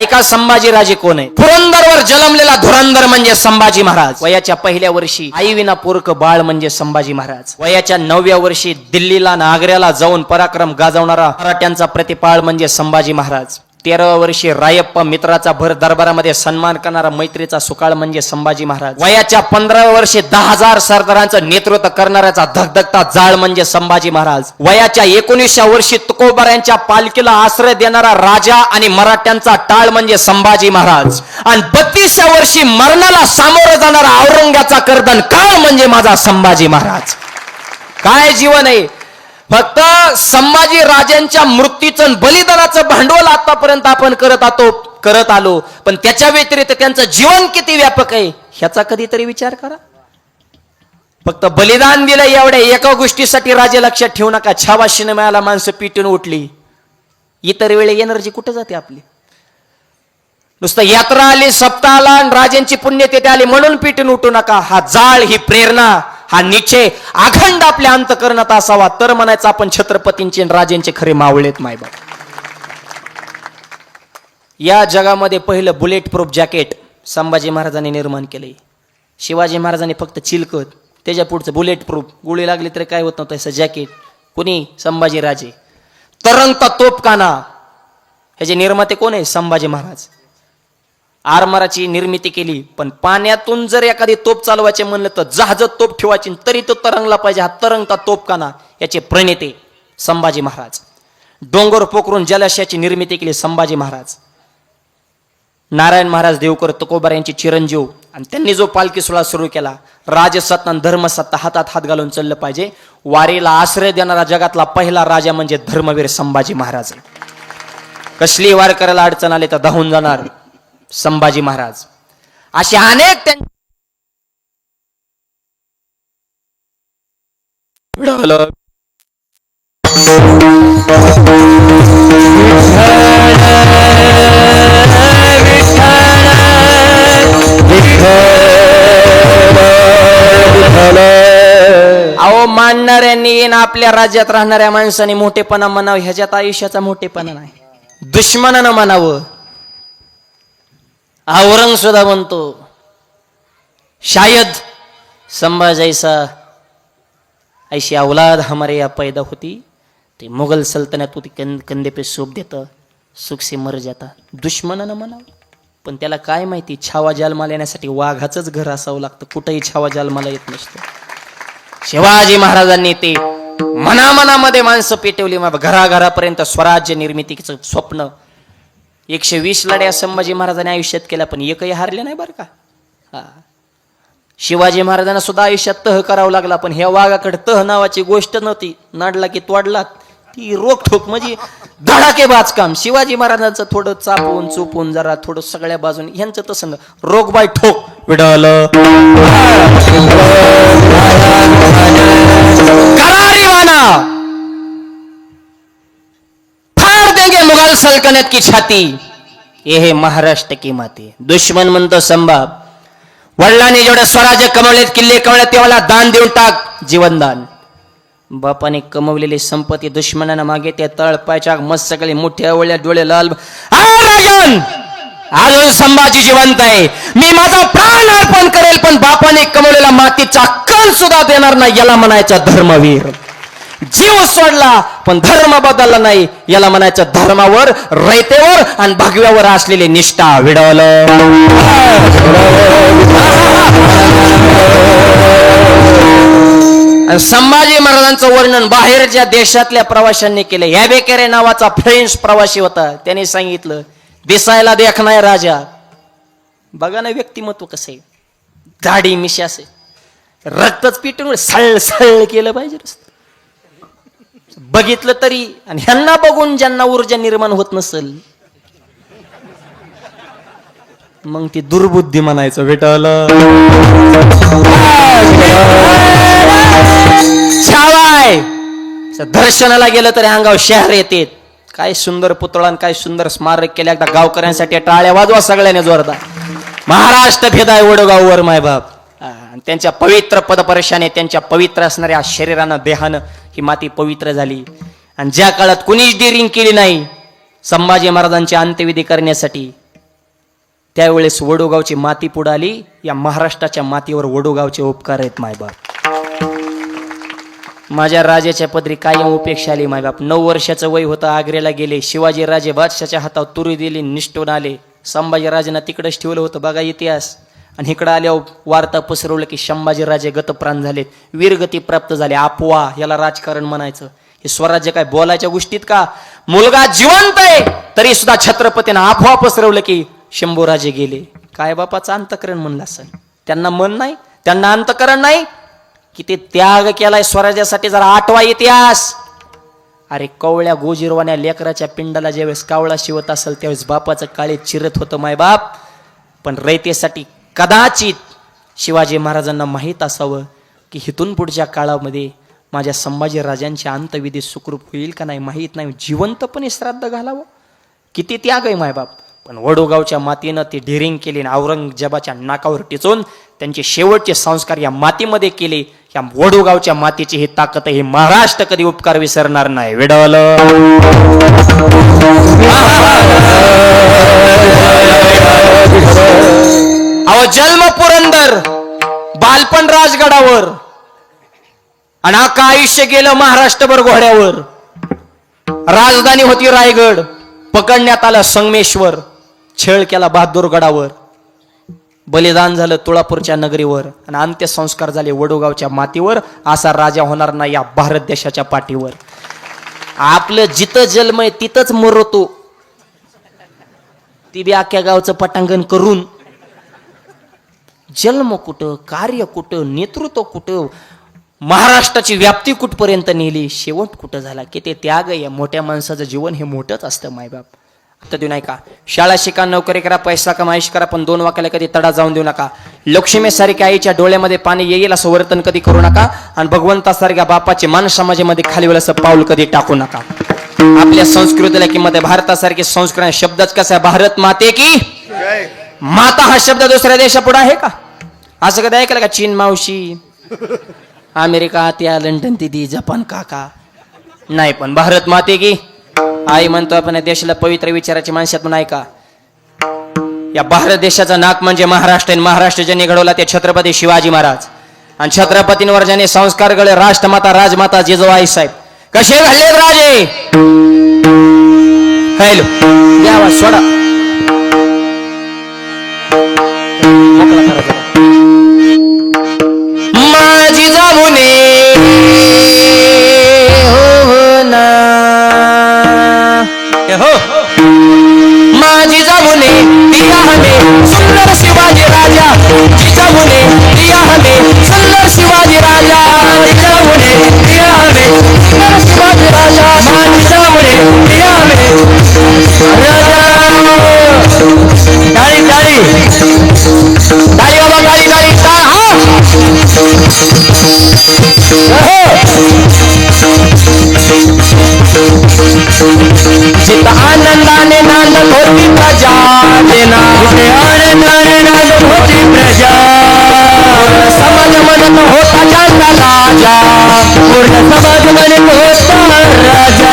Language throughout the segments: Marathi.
एका संभाजीराजे कोण आहे पुरंदरवर जन्मलेला धुरंदर म्हणजे संभाजी महाराज. वयाच्या पहिल्या वर्षी आई विना पोरक बाळ म्हणजे संभाजी महाराज. वयाच्या नवव्या वर्षी दिल्लीला नागऱ्याला जाऊन पराक्रम गाजवणारा मराठ्यांचा प्रतिपाळ म्हणजे संभाजी महाराज. तेराव्या वर्षी रायप्पा मित्राचा भर दरबारामध्ये सन्मान करणारा मैत्रीचा सुकाळ म्हणजे संभाजी महाराज. वयाच्या पंधराव्या वर्षी दहा हजार सरदारांचं नेतृत्व करणाऱ्याचा धगधगता जाळ म्हणजे संभाजी महाराज. वयाच्या एकोणीसच्या वर्षी तुकोबाऱ्यांच्या पालखीला आश्रय देणारा राजा आणि मराठ्यांचा टाळ म्हणजे संभाजी महाराज. आणि बत्तीसच्या वर्षी मरणाला सामोरं जाणारा औरंगाचा कर्दन काळ म्हणजे माझा संभाजी महाराज. काय जीवन आहे? फक्त संभाजी राजांच्या मृत्यूचं बलिदानाचं भांडवल आतापर्यंत आपण करत आतो करत आलो. पण त्याच्या व्यतिरिक्त त्यांचं जीवन किती व्यापक आहे ह्याचा कधीतरी विचार करा. फक्त बलिदान दिलं एवढ्या एका गोष्टीसाठी राजे लक्षात ठेवू नका. छावा सिनेमाला माणसं पिटून उठली. इतर वेळे एनर्जी कुठे जाते आपली? नुसतं यात्रा आली सप्ताह आला आणि राजांची पुण्यतिथी आली म्हणून पिटून उठू नका. हा जाळ ही प्रेरणा. हा निश्चय अखंड आपल्या अंतकरणात असावा तर म्हणायचं आपण छत्रपतींचे आणि खरे मावळेत मायबाप. या जगामध्ये पहिलं बुलेट प्रूफ जॅकेट संभाजी महाराजांनी निर्माण केले शिवाजी महाराजांनी फक्त चिलकत त्याच्या पुढचं बुलेट प्रूफ गोळी लागली तरी काय होत नव्हतं असं जॅकेट. कुणी? संभाजी राजे. तरंगता तोपकाना. ह्याचे निर्माते कोण आहे? संभाजी महाराज. आरमाराची निर्मिती केली पण पाण्यातून जर एखादी तोप चालवायचे म्हणलं तर जहाज तोप ठेवायची तरी तो तरंगला पाहिजे. हा तरंगता तोपकाना याचे प्रणेते संभाजी महाराज. डोंगर पोखरून जलाशयाची निर्मिती केली संभाजी महाराज. नारायण महाराज देवकर तुकोबार यांचे चिरंजीव आणि त्यांनी जो पालखी सोहळा सुरू केला राजसत्ता आणि धर्मसत्ता हातात हात घालून चाललं पाहिजे. वारीला आश्रय देणारा जगातला पहिला राजा म्हणजे धर्मवीर संभाजी महाराज. कसली वार करायला अडचण आली तर धावून जाणार. संभाजी महाराज. असे अनेक त्यां. अहो मानणाऱ्यांनी आणि आपल्या राज्यात राहणाऱ्या माणसाने मोठेपणा म्हणावं. ह्याच्यात आयुष्याचा मोठेपणा नाही. दुश्मनानं म्हणावं. आवरण सुद्धा म्हणतो शायद संभाजायसा ऐशी औलाद हमारे या पैदा होती ते मुघल सल्तनत होती कंद कंदे पे सोप देतं सुख से मर जाता. दुश्मनानं म्हणावं. पण त्याला काय माहिती छावा जालमाला येण्यासाठी वाघाचंच घर असावं लागतं. कुठंही छावा जालमाला येत नसतं. शिवाजी महाराजांनी ते मनामनामध्ये माणसं पेटवली. मग घराघरापर्यंत स्वराज्य निर्मितीचं स्वप्न एकशे वीस लढ्या संभाजी महाराजांनी आयुष्यात केल्या पण एकही हारले नाही बरं का? हा. शिवाजी महाराजांना सुद्धा आयुष्यात तह करावं लागला पण ह्या वाघाकडे तह नावाची गोष्ट नव्हती. नाडला की तोडला ती रोखोक म्हणजे धडाके काम शिवाजी महाराजांचं थोडं चापून चुपून जरा थोडं सगळ्या बाजून ह्यांचं तसं रोग बाय ठोक विडल. करारी वाना सल्तनत की छाती ये महाराष्ट्र की माती। दुश्मन म्हणतो संभाव। वडिलांनी जेवढे स्वराज्य कमवलेत किल्ले कमवले तेव्हा दान देऊन टाक जीवनदान बापाने कमवलेली संपत्ती दुश्मनानं मागे ते तळपायच्या मस्त सगळे मोठ्या वळ्या डोळे लाल। राजन! अजून संभाजी जिवंत आहे। मी माझा प्राण अर्पण करेल पण बापाने कमवलेला मातीचा कण सुद्धा देणार नाही याला म्हणायचा धर्मवीर। जीव सोडला पण धर्म बदलला नाही. याला म्हणायचं धर्मावर रयतेवर आणि भगव्यावर असलेली निष्ठा विडवलं. संभाजी महाराजांचं वर्णन बाहेरच्या देशातल्या प्रवाशांनी केलं ह्या बेकेरे नावाचा फ्रेंच प्रवासी होता. त्याने सांगितलं दिसायला देखणाय राजा. बघा ना व्यक्तिमत्व कसं आहे. दाढी मिशी रक्तच पिटून सळ सळ केलं पाहिजे नुसतं. बघितलं तरी आणि ह्यांना बघून ज्यांना ऊर्जा निर्माण होत नसेल मग ती दुर्बुद्धी म्हणायचं भेटलं छावाय! दर्शनाला गेलं तरी अंगावर शहर येते. काय सुंदर पुतळा आणि काय सुंदर स्मारक केल्या एकदा गावकऱ्यांसाठी. टाळ्या वाजवा सगळ्याने जोरदार. महाराष्ट्र भेदाय वडगाववर मायबाप. हा, आणि त्यांच्या पवित्र पदपरशाने त्यांच्या पवित्र असणाऱ्या शरीरानं देहानं ही माती पवित्र झाली. आणि ज्या काळात कुणीच डेरिंग केली नाही संभाजी महाराजांची अंत्यविधी करण्यासाठी त्यावेळेस वडोगावची माती पुढाली या महाराष्ट्राच्या मातीवर वडोगावचे उपकार आहेत मायबाप माझ्या राजाच्या पदरी कायम उपेक्षा आली मायबाप नऊ वर्षाचं वय होतं आग्र्याला गेले. शिवाजी राजे बादशाच्या हातावर तुरी दिली निष्ठून आले. संभाजी राजांना तिकडेच ठेवलं होतं बघा इतिहास. आणि इकडं आल्यावर वार्ता पसरवलं की संभाजीराजे गतप्राण झालेत वीरगती प्राप्त झाले आपवा याला राजकारण म्हणायचं. हे स्वराज्य काय बोलायच्या गोष्टीत का? मुलगा जिवंत आहे तरी सुद्धा छत्रपतीनं अफवा पसरवलं की शंभूराजे गेले. काय बापाचं अंतकरण म्हणलं असं? त्यांना मन नाही त्यांना अंतकरण नाही? की ते त्याग केलाय स्वराज्यासाठी जरा आठवा इतिहास. अरे कवळ्या गोजिरवाण्या लेकराच्या पिंडाला ज्यावेळेस कावळा शिवत असेल त्यावेळेस बापाचं काळे चिरत होतं मायबाप. पण रयतेसाठी कदाचित शिवाजी महाराजांना माहीत असावं की हिथून पुढच्या काळामध्ये माझ्या संभाजीराजांची अंतविधी सुखरूप होईल का नाही माहीत नाही. जिवंतपणे श्राद्ध घालावं. किती त्याग आहे मायबाप. पण वडोगावच्या मातीनं ती ढेरिंग केली आणि औरंगजेबाच्या नाकावर टिचून त्यांचे शेवटचे संस्कार या मातीमध्ये केले. या वडोगावच्या मातीची ही ताकद हे महाराष्ट्र कधी उपकार विसरणार नाही. विडवल राजगडावर आणि अख्खा आयुष्य गेलं महाराष्ट्रभर घोड्यावर. राजधानी होती रायगड पकडण्यात आलं संगमेश्वर छेळ केला बहादूरगडावर बलिदान झालं तुळापूरच्या नगरीवर आणि अंत्यसंस्कार झाले वडोगावच्या मातीवर. असा राजा होणार नाही या भारत देशाच्या पाठीवर. आपलं जिथं जन्म आहे तिथंच मरतो. ती बी अख्ख्या गावचं पटांगण करून जन्म कुठं कार्य कुठं नेतृत्व कुठं महाराष्ट्राची व्याप्ती कुठपर्यंत नेली शेवट कुठं झाला? की ते त्याग या मोठ्या माणसाचं जीवन हे मोठंच असतं मायबाप आता देऊ नाही का शाळा शिका नोकरी करा पैसा कमाईश करा पण दोन वाक्याला कधी तडा जाऊन देऊ नका. लक्ष्मीसारख्या आईच्या डोळ्यामध्ये पाणी येईल असं वर्तन कधी करू नका आणि भगवंतासारख्या बापाचे मान समाजामध्ये खाली असं पाऊल कधी टाकू नका. आपल्या संस्कृतीला किंमत आहे. भारतासारखी संस्कृती शब्दच कसा आहे? भारत माते की माता हा शब्द दुसऱ्या देशापुढे आहे का? असं कधी ऐकलं का? चीन मावशी अमेरिका त्या लंडन दिदी जपान काका. नाही पण भारत माते की. आई म्हणतो आपण देशाला पवित्र विचाराची माणसात म्हणून ऐका. या भारत देशाचा नाक म्हणजे महाराष्ट्र आणि महाराष्ट्र ज्यांनी घडवला ते छत्रपती शिवाजी महाराज. आणि छत्रपतींवर ज्याने संस्कार घडले राष्ट्रमाता राजमाता जिजोबाई साहेब. कसे घडले राजे? हॅलो सोडा. मोकळा करा पूर्ण समाज म्हणत होता राजा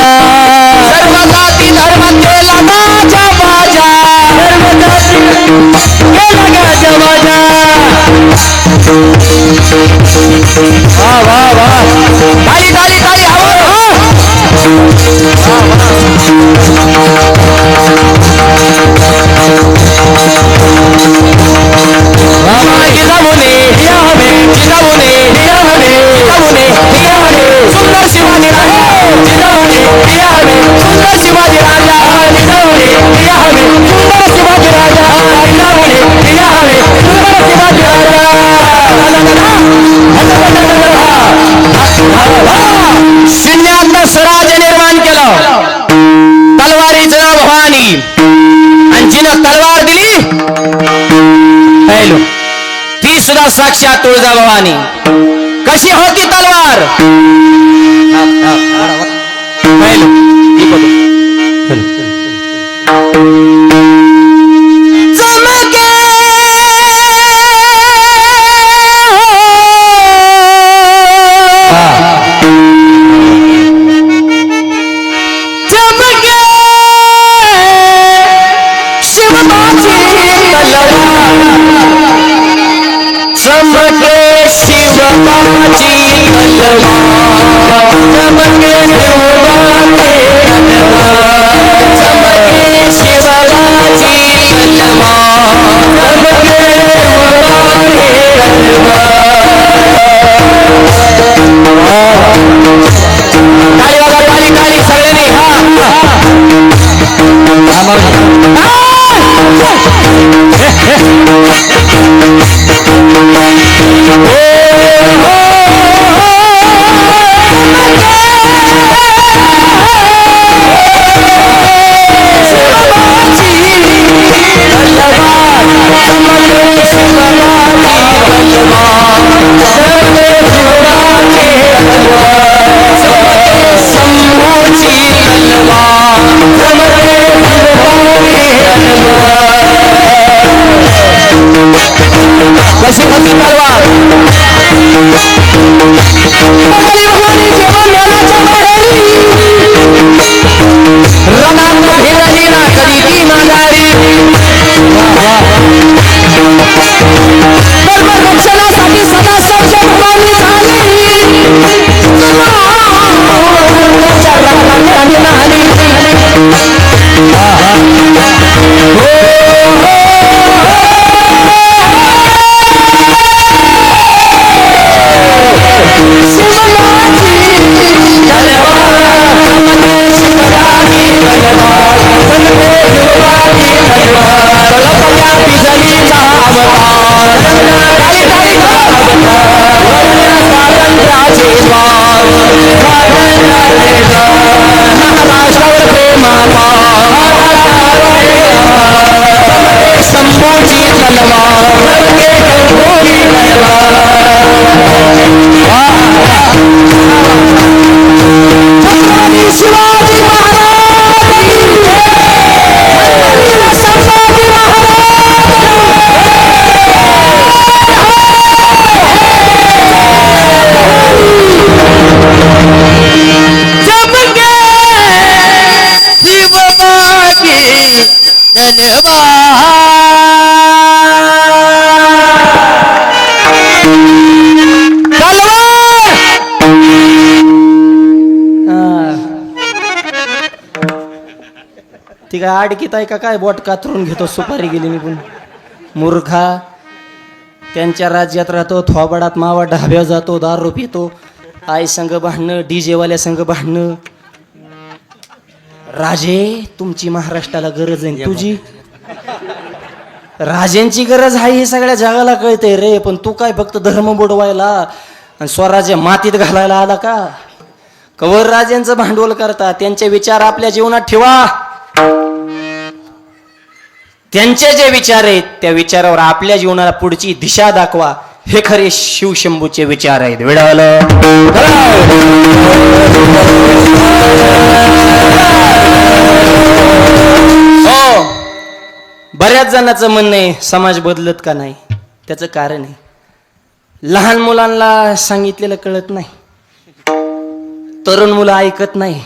सर्व जाती धर्म केला माझा बाजा सर्व जाती केला गाजा बाजा वा वा वा ताली ताली ताली आवाज हा जिजामुने दिया दिया पियाने सुंदर शिवाजी राजा जिजामुने दिया सुंदर शिवाजी राजा जिजामुने दिया सुंदर शिवाजी राजा जिजामुने दिया सुंदर शिवाजी राजा. शून्यातनं स्वराज्य निर्माण केलं. तलवारीचं नाव भवानी आणि जिनं तलवार दिली हॅलो ती सुद्धा साक्षात तुळजा भवानी कशी हो? तलवार हॅलो ती काय आडकीत आहे का काय बोट कातरून घेतो सुपारी गेली निघून. मूर्खा त्यांच्या राज्यात राहतो थोबाडात मावा ढाब्या जातो दारू पितो आई संघ भांडणं डीजे वाल्या संघ भांडणं. राजे तुमची महाराष्ट्राला गरज आहे तुझी? राजेंची गरज आहे हे सगळ्या जगाला कळतंय रे पण तू काय फक्त धर्म बुडवायला आणि स्वराज्य मातीत घालायला आला का? कवर राजेंचं भांडवल करता त्यांचे विचार आपल्या जीवनात ठेवा. त्यांचे जे विचार आहेत त्या विचारावर आपल्या जीवनाला पुढची दिशा दाखवा. हे खरे शिवशंभूचे विचार आहेत. वेळालं हो. बऱ्याच जणांचं म्हणणं आहे समाज बदलत का नाही? त्याचं कारण आहे. लहान मुलांना सांगितलेलं कळत नाही. तरुण मुलं ऐकत नाही.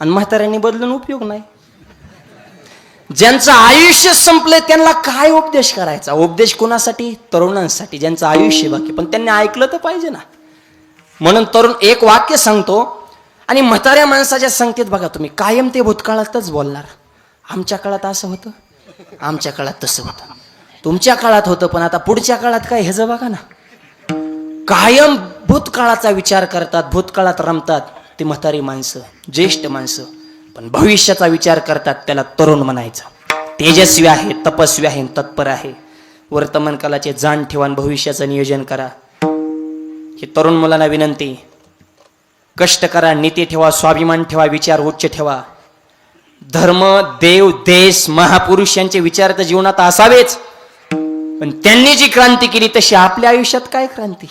आणि म्हाताऱ्यांनी बदलून उपयोग नाही. ज्यांचं आयुष्य संपलंय त्यांना काय उपदेश करायचा? उपदेश कोणासाठी? तरुणांसाठी. ज्यांचं आयुष्य बाकी. पण त्यांनी ऐकलं तर पाहिजे ना. म्हणून तरुण एक वाक्य सांगतो. आणि म्हाताऱ्या माणसाच्या संगतीत बघा तुम्ही कायम ते भूतकाळातच बोलणार. आमच्या काळात असं होतं? आमच्या काळात तसं होतं. तुमच्या काळात होतं पण आता पुढच्या काळात काय ह्याचं बघा ना. कायम भूतकाळाचा विचार करतात भूतकाळात रमतात ती म्हातारी माणसं ज्येष्ठ माणसं. पण भविष्याचा विचार करतात त्याला तरुण म्हणायचं. तेजस्वी आहे तपस्वी आहे तत्पर आहे. वर्तमान कालाचे जाण ठेवा भविष्याचं नियोजन करा. हे तरुण मुलांना विनंती. कष्ट करा नीती ठेवा स्वाभिमान ठेवा विचार उच्च ठेवा. धर्म देव देश महापुरुष यांचे विचार तर जीवनात असावेच. पण त्यांनी जी क्रांती केली तशी आपल्या आयुष्यात काय क्रांती?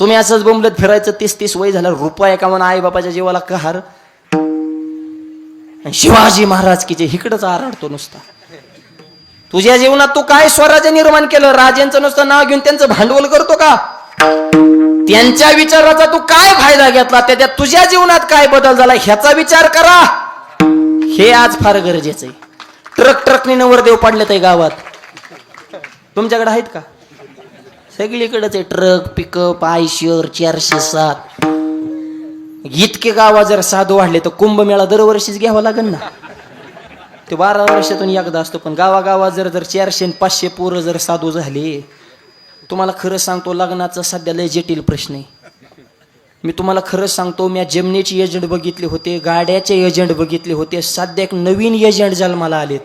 तुम्ही असंच बोंबलत फिरायचं तीस तीस वय झालं रुपया का म्हणा आई बापाच्या जीवाला कहार. आणि शिवाजी महाराज की जे इकडंच आरडतो नुसता. तुझ्या जीवनात तू काय स्वराज्य निर्माण केलं? राजेंचं नुसतं नाव घेऊन त्यांचं भांडवल करतो का? त्यांच्या विचाराचा तू काय फायदा घेतला? त्याच्यात तुझ्या जीवनात काय बदल झाला? ह्याचा विचार करा. हे आज फार गरजेचं आहे. ट्रक ट्रकने नवरदेव पडले ते गावात. तुमच्याकडे आहेत का? सगळीकडेच आहे. ट्रक पिकअप आयशर चारशे सात. इतके गावा जर साधू वाढले तर कुंभमेळा दरवर्षीच घ्यावा लागेल ना. ते बारा वर्षातून एकदा असतो पण गावागावा जर जर चारशे आणि पाचशे पोरं जर साधू झाले तुम्हाला खरं सांगतो लग्नाचा सध्या लय जटिल प्रश्न आहे. मी तुम्हाला खरं सांगतो मी जमनीचे एजंट बघितले होते गाड्याचे एजंट बघितले होते सध्या एक नवीन एजंट जन्माला आलेत.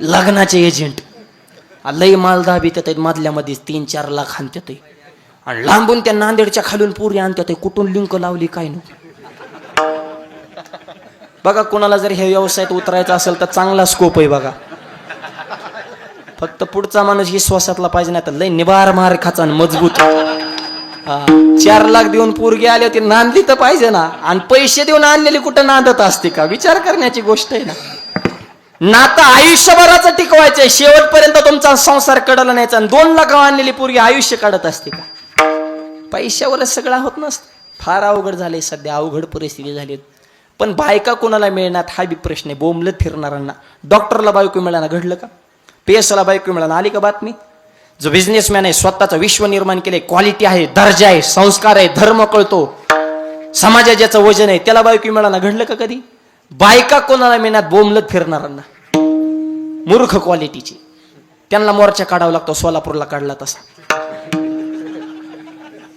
लग्नाचे एजंट लई मालदा बी त्यात मधल्यामध्येच तीन चार लाख आणतात आणि लांबून त्या नांदेडच्या खालून पुरी आणतात कुठून लिंक लावली काय नको बघा कोणाला जर ह्या व्यवसायात उतरायचं असेल तर चांगला स्कोप आहे बघा. फक्त पुढचा माणूस विश्वासातला पाहिजे नाही तर लय निबार मार खाचा आणि मजबूत. चार लाख देऊन पोरगी आली होती नांदली तर पाहिजे ना. आणि पैसे देऊन आणलेली कुठं नांदत असते का? विचार करण्याची गोष्ट आहे ना. नातं आयुष्यभराचं टिकवायचंय. शेवटपर्यंत तुमचा संसार कडला न्यायचा आणि दोन लाख आणलेली पोरगी आयुष्य काढत असते का? पैशावरच सगळा होत नसतं. फार अवघड झाले सध्या अवघड परिस्थिती झाली पण बायका कोणाला मिळणार हा बी प्रश्न आहे. बोंबलत फिरणाऱ्यांना. डॉक्टरला बायको मिळाला घडलं का? पेसला बायको मिळाला आली का बातमी? जो बिझनेसमॅन आहे स्वतःचं विश्व निर्माण केले क्वालिटी आहे दर्जा आहे संस्कार आहे धर्म कळतो. समाजात ज्याचं वजन आहे त्याला बायको मिळाला घडलं का कधी? बायका कोणाला मिळणार बोंबलत फिरणाऱ्यांना? मूर्ख क्वालिटीची त्यांना मोर्चा काढावा लागतो सोलापूरला काढला तसा.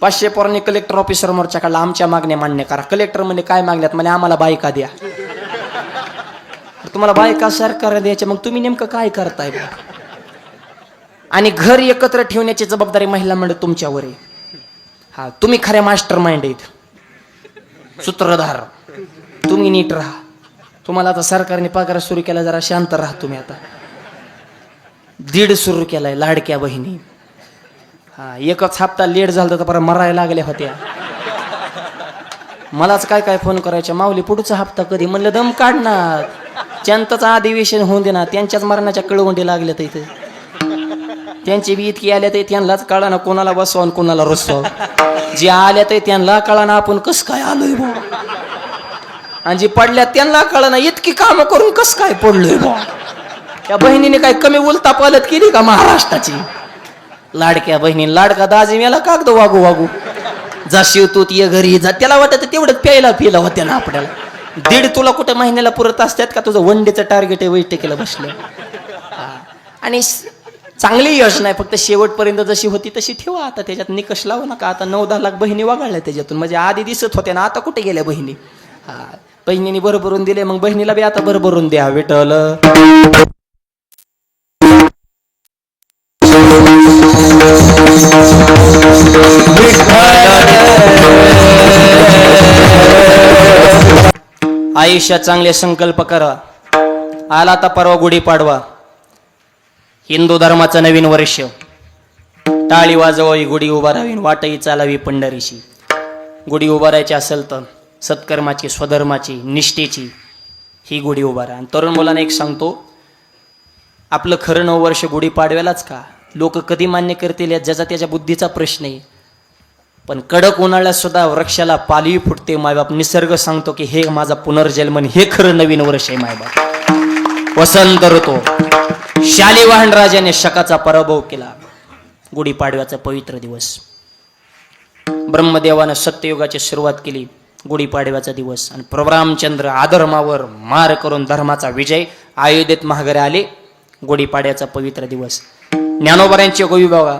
पाचशे पोरांनी कलेक्टर ऑफिसर मोर्चा काढला. आमच्या मागण्या मान्य करा. कलेक्टर म्हणजे काय मागण्यात? म्हणजे आम्हाला बायका द्या. तुम्हाला बायका सरकार द्यायच्या मग तुम्ही नेमकं काय करताय आणि घर एकत्र ठेवण्याची जबाबदारी महिला मंडळ तुमच्यावर आहे. हा तुम्ही खऱ्या मास्टर माइंड आहेत. सूत्रधार. तुम्ही नीट राहा. तुम्हाला आता सरकारने पगार सुरू केला जरा शांत राहा तुम्ही आता. दीड सुरू केलाय लाडक्या बहिणी. हा एकच हप्ता लेट झाला तर परत मरायला लागल्या होत्या. मलाच काय काय फोन करायच्या माऊली पुढचा हप्ता कधी? म्हणलं दम काढणार. त्यांचं अधिवेशन होऊन दे ना. त्यांच्याच मरणाच्या कळवंडी लागल्या तर इथे. त्यांची बी इतकी आल्या तर त्यांनाच कळा ना कोणाला बसवा आणि कोणाला रसवा जे आल्या तर त्यांना कळा ना आपण कस काय आलोय बा आणि जे पडल्या त्यांना कळा ना इतकी कामं करून कस काय पडलोय बा त्या बहिणीने काय कमी उलता पालत केली का महाराष्ट्राची? लाडक्या बहिणी लाडका दाजी मेला कागद वागू वागू. जा शिवतो ये घरी जा. त्याला वाटत तेवढं प्यायला पिला होत्या ना आपल्याला. दीड तुला कुठं महिन्याला पुरत असतात का तुझं वन डेचं टार्गेट आहे वैठकीला बसलं? आणि चांगली योजना आहे फक्त शेवटपर्यंत जशी होती तशी ठेवा. आता त्याच्यात निकष लावू नका. आता नऊ दहा लाख बहिणी वगळल्या त्याच्यातून. म्हणजे आधी दिसत होत्या ना आता कुठे गेल्या बहिणी? हा. बहिणीने बरोबरून दिले मग बहिणीला बी आता बरोबरून द्या विठल आयुष्यात चांगले संकल्प करा. आला आता परवा गुढीपाडवा हिंदू धर्माचं नवीन वर्ष. टाळी वाजवावी गुढी उभारावी वाटही चालावी पंढरीशी. गुढी उभारायची असेल तर सत्कर्माची स्वधर्माची निष्ठेची ही गुढी उभारा आणि तरुण मुलांना एक सांगतो आपलं खरं नऊ वर्ष गुढी पाडव्यालाच का? लोक कधी मान्य करतील या ज्याचा त्याच्या बुद्धीचा प्रश्न आहे. पण कडक उन्हाळ्यात सुद्धा वृक्षाला पालवी फुटते मायबाप. निसर्ग सांगतो की हे माझा पुनर्जन्मन हे खरं नवीन वर्ष आहे मायबाप. वसंत ऋतो. शालिवाहन राजाने शकाचा पराभव केला. गुढीपाडव्याचा पवित्र दिवस. ब्रह्मदेवानं सत्ययुगाची सुरुवात केली. गुढीपाडव्याचा दिवस. आणि प्रभरामचंद्र आधर्मावर मार करून धर्माचा विजय अयोध्येत महागरे आले. गुढीपाड्याचा पवित्र दिवस. ज्ञानोबऱ्यांची गोवी बाबा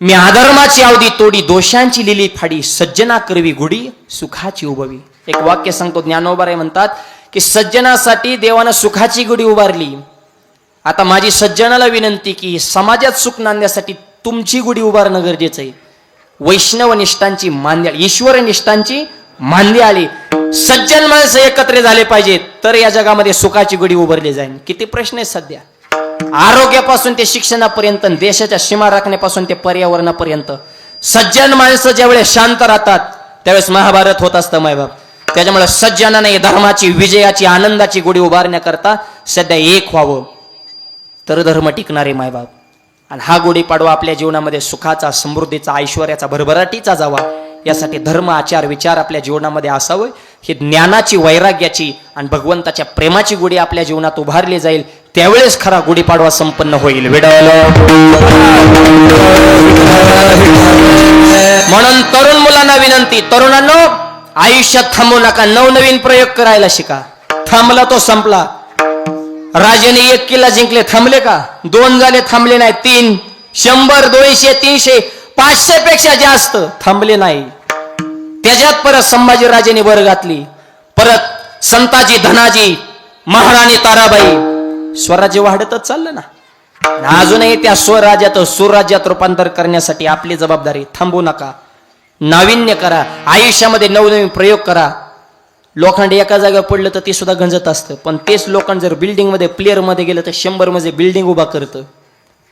मी आधर्माची अवधी तोडी दोषांची लिली फाडी सज्जना करवी गुढी सुखाची उभवी. एक वाक्य सांगतो ज्ञानोबारे म्हणतात की सज्जनासाठी देवानं सुखाची गुढी उभारली. आता माझी सज्जनाला विनंती की समाजात सुख नांदण्यासाठी तुमची गुढी उभारणं गरजेचं आहे. वैष्णव निष्ठांची मान्य ईश्वर निष्ठांची मान्य आली. सज्जन माणसं एकत्र झाले पाहिजेत तर या जगामध्ये सुखाची गुढी उभारली जाईल. किती प्रश्न आहेत सध्या? आरोग्यापासून ते शिक्षणापर्यंत देशाच्या सीमा राखण्यापासून ते पर्यावरणापर्यंत. सज्जन माणसं ज्यावेळेस शांत राहतात त्यावेळेस महाभारत होत असतं मायबाप त्याच्यामुळे सज्जनाने धर्माची विजयाची आनंदाची गुढी उभारण्याकरता सध्या एक व्हावं. तर धर्म टिकणारे मायबाप आणि हा गुढीपाडवा आपल्या जीवनामध्ये सुखाचा समृद्धीचा ऐश्वर्याचा भरभराटीचा जावा. यासाठी धर्म आचार विचार आपल्या जीवनामध्ये असावं. ही ज्ञानाची वैराग्याची आणि भगवंताच्या प्रेमाची गुढी आपल्या जीवनात उभारली जाईल. त्यावेळेस खरा गुढीपाडवा संपन्न होईल. विडल म्हणून तरुण मुलांना विनंती तरुणांनो आयुष्यात थांबू नका नवनवीन प्रयोग करायला शिका. थांबला तो संपला. राजाने एक किल्ला जिंकले थांबले का? दोन झाले थांबले नाही तीन. शंभर दोनशे तीनशे पाचशे पेक्षा जास्त थांबले नाही. त्याच्यात परत संभाजीराजेने वर घातली. परत संताजी धनाजी महाराणी ताराबाई स्वराज्य वाढतच चाललं ना. अजूनही त्या स्वराज्यात सुराज्यात रूपांतर करण्यासाठी आपली जबाबदारी थांबू नका. नाविन्य करा. आयुष्यामध्ये नवनवीन प्रयोग करा. लोखंड एका जागेवर पडलं तर ते सुद्धा गंजत असतं. पण तेच लोखंड जर बिल्डिंगमध्ये प्लेअरमध्ये गेलं तर शंभरमध्ये बिल्डिंग उभा करतं.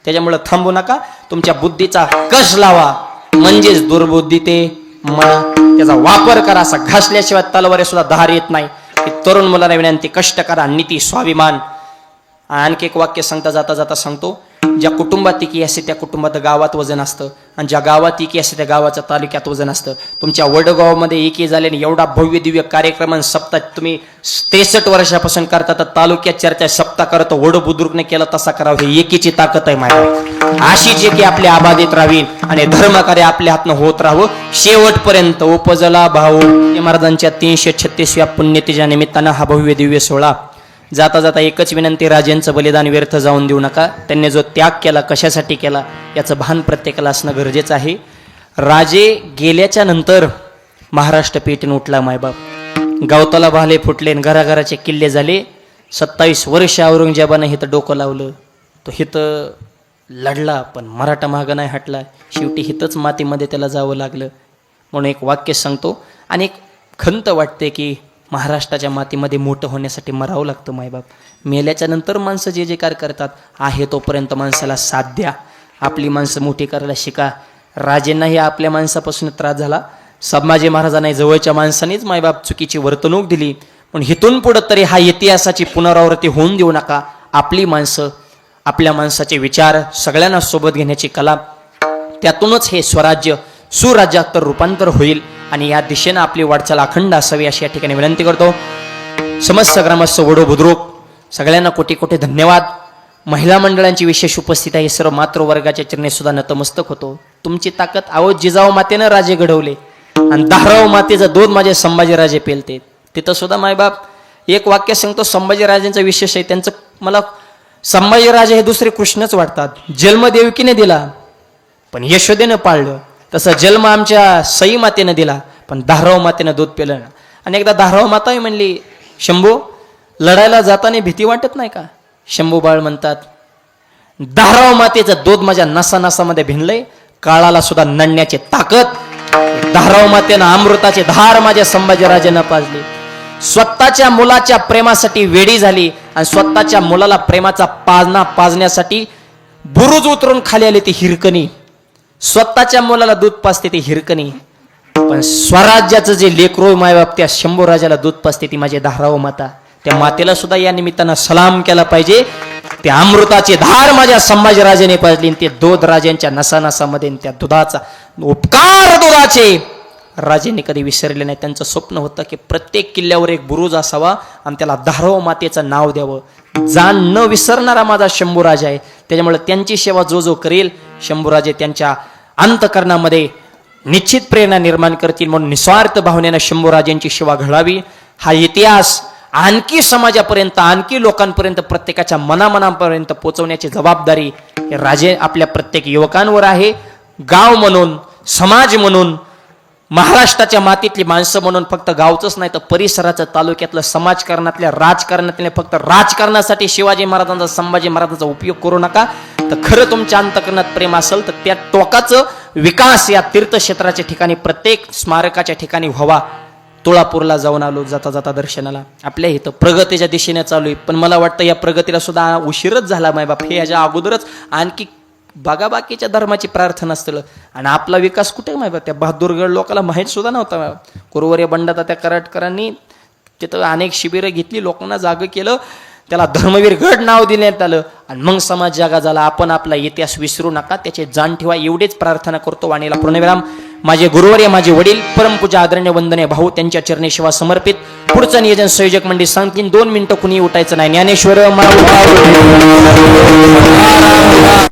त्याच्यामुळं थांबू नका. तुमच्या बुद्धीचा कश लावा. म्हणजेच दुर्बुद्धी ते म्हणा त्याचा वापर करा. असा घासल्याशिवाय तलवारे सुद्धा धार येत नाही. तरुण मुलांना विनंती कष्ट करा. नीती स्वाभिमान. आणखी एक वाक्य सांगता जाता जाता सांगतो. ज्या कुटुंबात एकी असते त्या कुटुंबात गावात वजन असतं आणि ज्या गावात एकी असते त्या गावाच्या तालुक्यात वजन असतं. तुमच्या वडगावामध्ये एकी झाल्याने एवढा भव्य दिव्य कार्यक्रम आणि सप्ताह तुम्ही त्रेसष्ट वर्षापासून करता तर तालुक्यात चर्चा सप्ताह करतो वड बुद्रुकने केला तसा करावं हे एकीची ताकद आहे माझ्या. अशीच एकी आपली आबाधित राहावी आणि धर्मकार्य आपल्या हातनं होत राहावं. शेवटपर्यंत उपजला भाऊ. महाराजांच्या तीनशे छत्तीसव्या पुण्यतिच्या निमित्तानं हा भव्य दिव्य सोहळा जाता जाता एकच विनंती राजेंचं बलिदान व्यर्थ जाऊन देऊ नका. त्यांनी जो त्याग केला कशासाठी केला याचं भान प्रत्येकाला असणं गरजेचं आहे. राजे गेल्याच्यानंतर महाराष्ट्र पेटून उठला मायबाप. गावताला भाले फुटले घराघराचे किल्ले झाले. सत्तावीस वर्ष औरंगजेबानं हिथं डोकं लावलं. तो हिथं लढला पण मराठा मागं नाही हटला. शेवटी हिथंच मातीमध्ये त्याला जावं लागलं. म्हणून एक वाक्य सांगतो. आणि एक खंत वाटते की महाराष्ट्राच्या मातीमध्ये मोठं होण्यासाठी मरावं लागतं मायबाप मेल्याच्या नंतर माणसं जे जे कार्य करतात आहे तोपर्यंत माणसाला साथ द्या. आपली माणसं मोठी करायला शिका. राजेंनाही आपल्या माणसापासून त्रास झाला. संभाजी महाराजांनी जवळच्या माणसानेच मायबाप चुकीची वर्तणूक दिली. पण हिथून पुढं तरी हा इतिहासाची पुनरावृत्ती होऊन देऊ नका. आपली माणसं आपल्या माणसाचे विचार सगळ्यांना सोबत घेण्याची कला त्यातूनच हे स्वराज्य सुराज्यात तर रूपांतर होईल. आणि या दिशेनं आपली वाटचाल अखंड असावी अशी या ठिकाणी विनंती करतो. समस्त ग्रामस्थ वडो बुद्रुक सगळ्यांना कोटी कोटी धन्यवाद. महिला मंडळांची विशेष उपस्थिती आहे. सर्व मातृवर्गाच्या चरणे सुद्धा नतमस्तक होतो. तुमची ताकद आहो जिजाऊ मातेनं राजे घडवले आणि धाराव मातेचं दूध माझे संभाजीराजे पेलते. तिथं सुद्धा मायबाप एक वाक्य सांगतो संभाजीराजेंचा विशेष आहे. त्यांचं मला संभाजीराजे हे दुसरे कृष्णच वाटतात. जन्म देवकीने दिला पण यशोदेनं पाळलं. तसं जन्म आमच्या सई मातेनं दिला पण धाराव मातेनं दूध पेलं ना. आणि एकदा धाराव माताही म्हणली शंभू लढायला जाताना भीती वाटत नाही का? शंभू बाळ म्हणतात धाराव मातेचं दूध माझ्या नसा नसामध्ये भिनलंय काळाला सुद्धा नडण्याची ताकद. धाराव मातेनं अमृताचे धार माझ्या संभाजीराजेनं पाजले. स्वतःच्या मुलाच्या प्रेमासाठी वेडी झाली आणि स्वतःच्या मुलाला प्रेमाचा पाजना पाजण्यासाठी बुरुज उतरून खाली आली ती हिरकणी. स्वतःच्या मुलाला दूध पाजते ती हिरकणी पण स्वराज्याचं जे लेकरो मायबाप त्या शंभू राजाला दूध पाजते ती माझे धाराव माता. त्या मातेला सुद्धा या निमित्तानं सलाम केला पाहिजे. ते अमृताचे धार माझ्या संभाजीराजाने पाजली ते दूध राजांच्या नसानसामध्ये त्या दुधाचा उपकार दुधाचे. राजेने कधी विसरले नाही. त्यांचं स्वप्न होतं की प्रत्येक किल्ल्यावर एक बुरुज असावा आणि त्याला धारव मातेचं नाव द्यावं. जाण न विसरणारा माझा शंभूराजा आहे. त्याच्यामुळे त्यांची सेवा जो जो करेल शंभूराजे त्यांच्या अंतकरणामध्ये निश्चित प्रेरणा निर्माण करतील म्हणून निस्वार्थ भावनेनं शंभूराजांची सेवा घडावी. हा इतिहास आणखी समाजापर्यंत आणखी लोकांपर्यंत प्रत्येकाच्या मनामनापर्यंत पोचवण्याची जबाबदारी हे राजे आपल्या प्रत्येक युवकांवर आहे. गाव म्हणून समाज म्हणून महाराष्ट्राच्या मातीतली माणसं म्हणून फक्त गावचंच नाही तर परिसराचं तालुक्यातलं समाजकारणातल्या राजकारणातल्या फक्त राजकारणासाठी शिवाजी महाराजांचा संभाजी महाराजांचा उपयोग करू नका. तर खरं तुमच्या अंतकरणात प्रेम असेल तर त्या टोकाचं विकास या तीर्थक्षेत्राच्या ठिकाणी प्रत्येक स्मारकाच्या ठिकाणी व्हावा. तुळापूरला जाऊन आलो जाता जाता दर्शनाला. आपल्या इथं प्रगतीच्या दिशेने चालू आहे. पण मला वाटतं या प्रगतीला सुद्धा उशीरच झाला माय बाप. हे याच्या अगोदरच आणखी बागाबाकीच्या धर्माची प्रार्थना असतं आणि आपला विकास कुठे माहिती त्या बहादूरगड लोकांना माहीत सुद्धा नव्हता कुरुवरी बंडाता त्या कराटकरांनी तिथं अनेक शिबिरं घेतली लोकांना जागं केलं. त्याला धर्मवीर गड नाव देण्यात आलं. आणि मग समाज जागा झाला. आपण आपला इतिहास विसरू नका. त्याचे जाण ठेवा. एवढीच प्रार्थना करतो वाणीला. पूर्णविराम माझे गुरुवर्य माझे वडील परमपूजा आदरणीय वंदने भाऊ त्यांच्या चरणी समर्पित. पुढचं नियोजन संयोजक मंडळी सांगतील. दोन मिनिटं कुणी उठायचं नाही. ज्ञानेश्वर